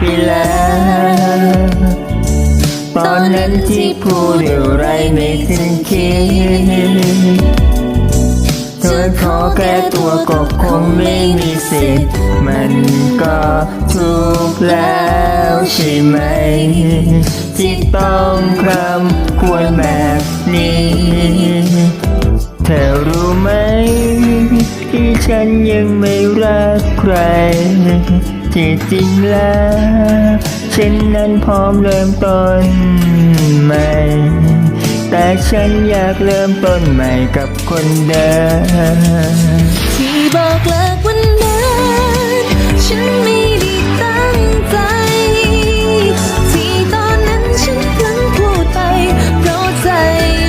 ไปแล้ว ตอนนั้นที่พูดอะไรไม่ทันคิดเธอขอแก้ตัวก็คงไม่มีสิทธิ์ มันก็ถูกแล้วใช่ไหม ที่ต้องครำควรแบบนี้ เธอรู้ไหม ที่ฉันยังไม่รักใคร ที่จริงแล้วฉันนั้นพร้อมเริ่มต้นใหม่ แต่ฉันอยากเริ่มต้นใหม่กับคนเดิมที่บอกเลิกวันนั้นฉันไม่ได้ตั้งใจ ที่ตอนนั้นฉันเพิ่งพูดไปเพราะใจ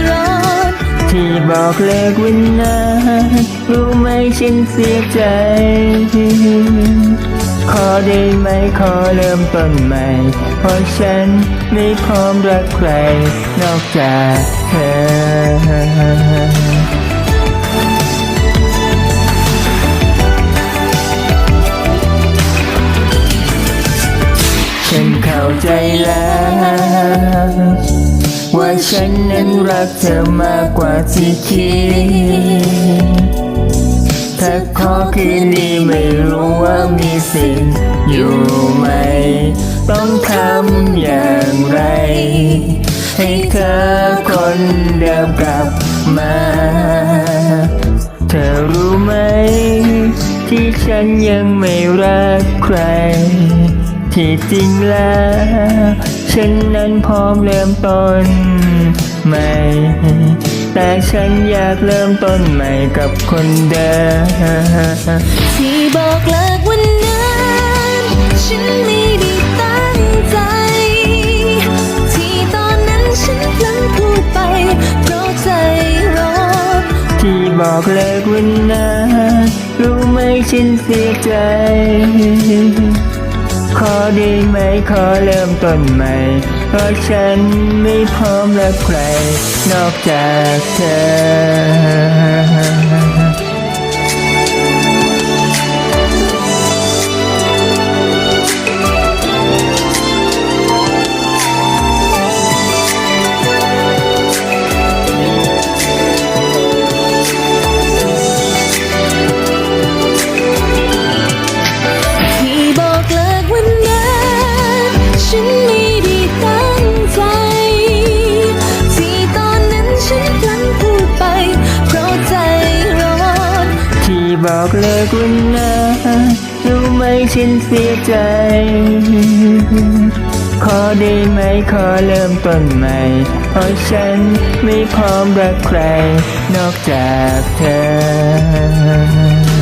ร้อนที่บอกเลิกวันนั้นรู้ไหมฉันเสียใจ ขอได้ไหมขอเริ่มต้นใหม่ เพราะฉันไม่พร้อมรักใคร นอกจากเธอฉันเข้าใจแล้ว ว่าฉันนั้นรักเธอมากกว่าที่คิด ขอคืนนี้ไม่รู้ว่ามีสิ่งอยู่ไหม ต้องทำอย่างไร ให้เธอคนเดิมกลับมา เธอรู้ไหม ที่ฉันยังไม่รักใคร ที่จริงแล้ว ฉันนั้นพร้อมเริ่มต้นใหม่ แต่ฉันอยากเริ่มต้นใหม่กับคนเดิมที่บอกเลิกวันนั้น ฉันไม่ได้ตั้งใจ ที่ตอนนั้นฉันพลั้นพูดไปเพราะใจร้อนที่บอกเลิกวันนั้นรู้ไหมฉันเสียใจขอได้ไหมขอเริ่มต้นใหม่ เพราะฉันไม่พร้อมรับใคร นอกจากเธอ บอกเลิกวันนั้นรู้ไหมฉันเสียใจ ขอได้ไหมขอเริ่มต้นใหม่ เพราะฉันไม่พร้อมรักใคร นอกจากเธอ